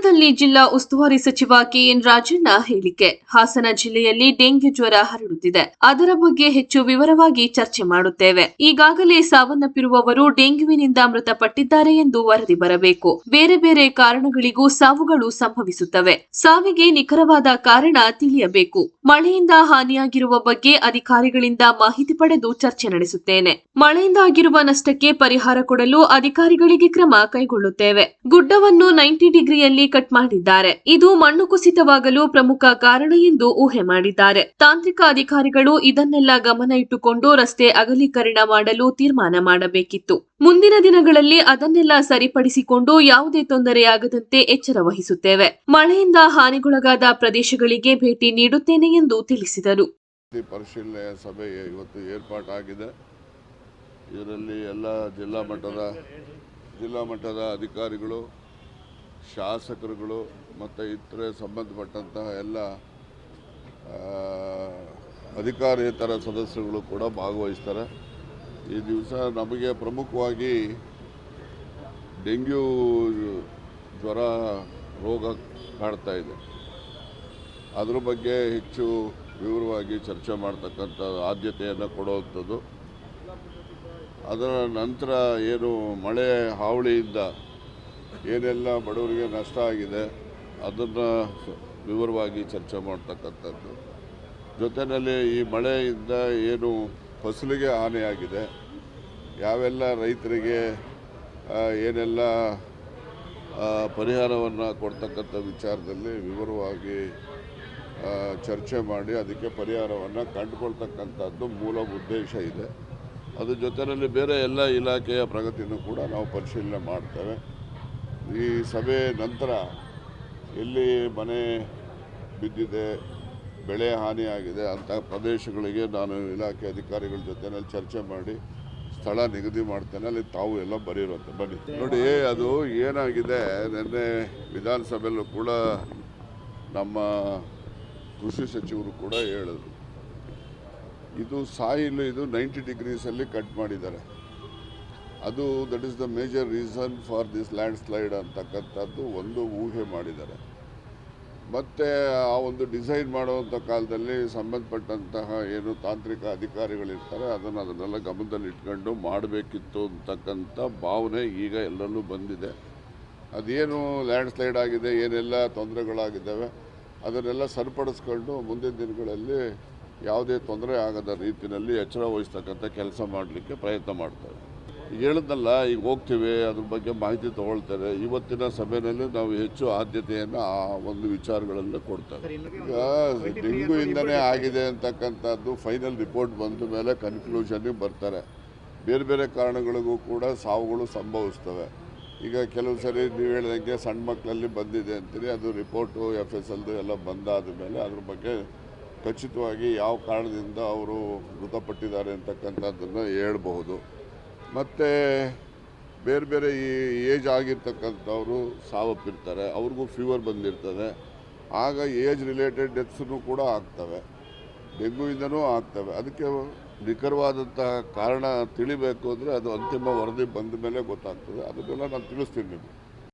ಹಾಸನದಲ್ಲಿ ಜಿಲ್ಲಾ ಉಸ್ತುವಾರಿ ಸಚಿವ ಕೆಎನ್ ರಾಜಣ್ಣ ಹೇಳಿಕೆ. ಹಾಸನ ಜಿಲ್ಲೆಯಲ್ಲಿ ಡೆಂಗ್ಯೂ ಜ್ವರ ಹರಡುತ್ತಿದೆ. ಅದರ ಬಗ್ಗೆ ಹೆಚ್ಚು ವಿವರವಾಗಿ ಚರ್ಚೆ ಮಾಡುತ್ತೇವೆ. ಈಗಾಗಲೇ ಸಾವನ್ನಪ್ಪಿರುವವರು ಡೆಂಗ್ಯೂವಿನಿಂದ ಮೃತಪಟ್ಟಿದ್ದಾರೆ ಎಂದು ವರದಿ ಬರಬೇಕು. ಬೇರೆ ಬೇರೆ ಕಾರಣಗಳಿಗೂ ಸಾವುಗಳು ಸಂಭವಿಸುತ್ತವೆ. ಸಾವಿಗೆ ನಿಖರವಾದ ಕಾರಣ ತಿಳಿಯಬೇಕು. ಮಳೆಯಿಂದ ಹಾನಿಯಾಗಿರುವ ಬಗ್ಗೆ ಅಧಿಕಾರಿಗಳಿಂದ ಮಾಹಿತಿ ಪಡೆದು ಚರ್ಚೆ ನಡೆಸುತ್ತೇನೆ. ಮಳೆಯಿಂದ ಆಗಿರುವ ನಷ್ಟಕ್ಕೆ ಪರಿಹಾರ ಕೊಡಲು ಅಧಿಕಾರಿಗಳಿಗೆ ಕ್ರಮ ಕೈಗೊಳ್ಳುತ್ತೇವೆ. ಗುಡ್ಡವನ್ನು ನೈಂಟಿ ಡಿಗ್ರಿಯಲ್ಲಿ ಕಟ್ ಮಾಡಿದ್ದಾರೆ. ಇದು ಮಣ್ಣು ಕುಸಿತವಾಗಲು ಪ್ರಮುಖ ಕಾರಣ ಎಂದು ಊಹೆ ಮಾಡಿದ್ದಾರೆ. ತಾಂತ್ರಿಕ ಅಧಿಕಾರಿಗಳು ಇದನ್ನೆಲ್ಲ ಗಮನ ಇಟ್ಟುಕೊಂಡು ರಸ್ತೆ ಅಗಲೀಕರಣ ಮಾಡಲು ತೀರ್ಮಾನ ಮಾಡಬೇಕಿತ್ತು. ಮುಂದಿನ ದಿನಗಳಲ್ಲಿ ಅದನ್ನೆಲ್ಲ ಸರಿಪಡಿಸಿಕೊಂಡು ಯಾವುದೇ ತೊಂದರೆಯಾಗದಂತೆ ಎಚ್ಚರ ವಹಿಸುತ್ತೇವೆ. ಮಳೆಯಿಂದ ಹಾನಿಗೊಳಗಾದ ಪ್ರದೇಶಗಳಿಗೆ ಭೇಟಿ ನೀಡುತ್ತೇನೆ ಎಂದು ತಿಳಿಸಿದರು. ಪರಿಶೀಲನೆಯ ಪರಿಶೀಲನೆ ಸಭೆ ಇವತ್ತು ಏರ್ಪಾಟಾಗಿದೆ. ಇದರಲ್ಲಿ ಎಲ್ಲ ಜಿಲ್ಲಾ ಮಟ್ಟದ ಜಿಲ್ಲಾ ಮಟ್ಟದ ಅಧಿಕಾರಿಗಳು ಶಾಸಕರುಗಳು ಮತ್ತು ಇತರೆ ಸಂಬಂಧಪಟ್ಟಂತಹ ಎಲ್ಲ ಅಧಿಕಾರೇತರ ಸದಸ್ಯರುಗಳು ಕೂಡ ಭಾಗವಹಿಸ್ತಾರೆ. ಈ ದಿವಸ ನಮಗೆ ಪ್ರಮುಖವಾಗಿ ಡೆಂಗ್ಯೂ ಜ್ವರ ರೋಗ ಕಾಡ್ತಾ ಇದೆ. ಅದ್ರ ಬಗ್ಗೆ ಹೆಚ್ಚು ವಿವರವಾಗಿ ಚರ್ಚೆ ಮಾಡ್ತಕ್ಕಂಥ ಆದ್ಯತೆಯನ್ನು ಕೊಡುವಂಥದ್ದು. ಅದರ ನಂತರ ಏನು ಮಳೆ ಹಾವಳಿಯಿಂದ ಏನೆಲ್ಲ ಬಡವರಿಗೆ ನಷ್ಟ ಆಗಿದೆ, ಅದನ್ನು ವಿವರವಾಗಿ ಚರ್ಚೆ ಮಾಡ್ತಕ್ಕಂಥದ್ದು. ಜೊತೆಯಲ್ಲಿ ಈ ಮಳೆಯಿಂದ ಏನು ಫಸಲಿಗೆ ಹಾನಿಯಾಗಿದೆ, ಯಾವೆಲ್ಲ ರೈತರಿಗೆ ಏನೆಲ್ಲ ಪರಿಹಾರವನ್ನು ಕೊಡ್ತಕ್ಕಂಥ ವಿಚಾರದಲ್ಲಿ ವಿವರವಾಗಿ ಚರ್ಚೆ ಮಾಡಿ ಅದಕ್ಕೆ ಪರಿಹಾರವನ್ನು ಕಂಡುಕೊಳ್ತಕ್ಕಂಥದ್ದು ಮೂಲ ಉದ್ದೇಶ ಇದೆ. ಅದ್ರ ಜೊತೆಯಲ್ಲಿ ಬೇರೆ ಎಲ್ಲ ಇಲಾಖೆಯ ಪ್ರಗತಿಯನ್ನು ಕೂಡ ನಾವು ಪರಿಶೀಲನೆ ಮಾಡ್ತೇವೆ. ಈ ಸಭೆ ನಂತರ ಎಲ್ಲಿ ಮನೆ ಬಿದ್ದಿದೆ, ಬೆಳೆ ಹಾನಿಯಾಗಿದೆ ಅಂಥ ಪ್ರದೇಶಗಳಿಗೆ ನಾನು ಇಲಾಖೆ ಅಧಿಕಾರಿಗಳ ಜೊತೆನಲ್ಲಿ ಚರ್ಚೆ ಮಾಡಿ ಸ್ಥಳ ನಿಗದಿ ಮಾಡ್ತೇನೆ. ಅಲ್ಲಿ ತಾವು ಎಲ್ಲ ಬರೀರಂತೆ ಬನ್ನಿ. ನೋಡಿ, ಅದು ಏನಾಗಿದೆ? ನಿನ್ನೆ ವಿಧಾನಸಭೆಯಲ್ಲೂ ಕೂಡ ನಮ್ಮ ಕೃಷಿ ಸಚಿವರು ಕೂಡ ಹೇಳಿದ್ರು. ಇದು ಸಾಯಿಲು ಇದು ನೈಂಟಿ ಡಿಗ್ರೀಸಲ್ಲಿ ಕಟ್ ಮಾಡಿದ್ದಾರೆ. ಅದು that is the major reason for this landslide ಅಂತಕ್ಕಂಥದ್ದು ಒಂದು ಊಹೆ ಮಾಡಿದ್ದಾರೆ. ಮತ್ತು ಆ ಒಂದು ಡಿಸೈನ್ ಮಾಡುವಂಥ ಕಾಲದಲ್ಲಿ ಸಂಬಂಧಪಟ್ಟಂತಹ ಏನು ತಾಂತ್ರಿಕ ಅಧಿಕಾರಿಗಳಿರ್ತಾರೆ, ಅದನ್ನು ಅದನ್ನೆಲ್ಲ ಗಮನದಲ್ಲಿ ಇಟ್ಕೊಂಡು ಮಾಡಬೇಕಿತ್ತು ಅಂತಕ್ಕಂಥ ಭಾವನೆ ಈಗ ಎಲ್ಲರಲ್ಲೂ ಬಂದಿದೆ. ಅದೇನು ಲ್ಯಾಂಡ್ ಸ್ಲೈಡ್ ಆಗಿದೆ, ಏನೆಲ್ಲ ತೊಂದರೆಗಳಾಗಿದ್ದಾವೆ, ಅದನ್ನೆಲ್ಲ ಸರಿಪಡಿಸ್ಕೊಂಡು ಮುಂದಿನ ದಿನಗಳಲ್ಲಿ ಯಾವುದೇ ತೊಂದರೆ ಆಗದ ರೀತಿಯಲ್ಲಿ ಎಚ್ಚರ ವಹಿಸ್ತಕ್ಕಂಥ ಕೆಲಸ ಮಾಡಲಿಕ್ಕೆ ಪ್ರಯತ್ನ ಮಾಡ್ತಾರೆ ಈಗ ಹೇಳಿದ್ನಲ್ಲ ಈಗ ಹೋಗ್ತೀವಿ ಅದ್ರ ಬಗ್ಗೆ ಮಾಹಿತಿ ತಗೊಳ್ತಾರೆ ಇವತ್ತಿನ ಸಭೆಯಲ್ಲಿ ನಾವು ಹೆಚ್ಚು ಆದ್ಯತೆಯನ್ನು ಆ ಒಂದು ವಿಚಾರಗಳನ್ನು ಕೊಡ್ತೇವೆ. ಈಗ ಡೆಂಗು ಇಂದನೇ ಆಗಿದೆ ಅಂತಕ್ಕಂಥದ್ದು ಫೈನಲ್ ರಿಪೋರ್ಟ್ ಬಂದ ಮೇಲೆ ಕನ್ಕ್ಲೂಷನ್ಗೆ ಬರ್ತಾರೆ. ಬೇರೆ ಬೇರೆ ಕಾರಣಗಳಿಗೂ ಕೂಡ ಸಾವುಗಳು ಸಂಭವಿಸ್ತವೆ. ಈಗ ಕೆಲವು ಸರಿ ನೀವು ಹೇಳಿದಂಗೆ ಸಣ್ಣ ಮಕ್ಕಳಲ್ಲಿ ಬಂದಿದೆ ಅಂತೀರಿ ಅದು ರಿಪೋರ್ಟು ಎಫ್ ಎಸ್ ಎಲ್ದು ಎಲ್ಲ ಬಂದಾದ ಮೇಲೆ ಅದ್ರ ಬಗ್ಗೆ ಖಚಿತವಾಗಿ ಯಾವ ಕಾರಣದಿಂದ ಅವರು ಮೃತಪಟ್ಟಿದ್ದಾರೆ ಅಂತಕ್ಕಂಥದ್ದನ್ನು ಹೇಳ್ಬಹುದು. ಮತ್ತು ಬೇರೆ ಬೇರೆ ಈ ಏಜ್ ಆಗಿರ್ತಕ್ಕಂಥವರು ಸಾವಪ್ಪಿರ್ತಾರೆ ಅವ್ರಿಗೂ ಫೀವರ್ ಬಂದಿರ್ತದೆ. ಆಗ ಏಜ್ ರಿಲೇಟೆಡ್ ಡೆತ್ಸನ್ನು ಕೂಡ ಆಗ್ತವೆ. ಡೆಂಗುವಿಂದನೂ ಆಗ್ತವೆ. ಅದಕ್ಕೆ ನಿಖರವಾದಂತಹ ಕಾರಣ ತಿಳಿಬೇಕು ಅಂದರೆ ಅದು ಅಂತಿಮ ವರದಿ ಬಂದ ಮೇಲೆ ಗೊತ್ತಾಗ್ತದೆ. ಅದನ್ನೆಲ್ಲ ನಾನು ತಿಳಿಸ್ತೀನಿ ನಿಮಗೆ.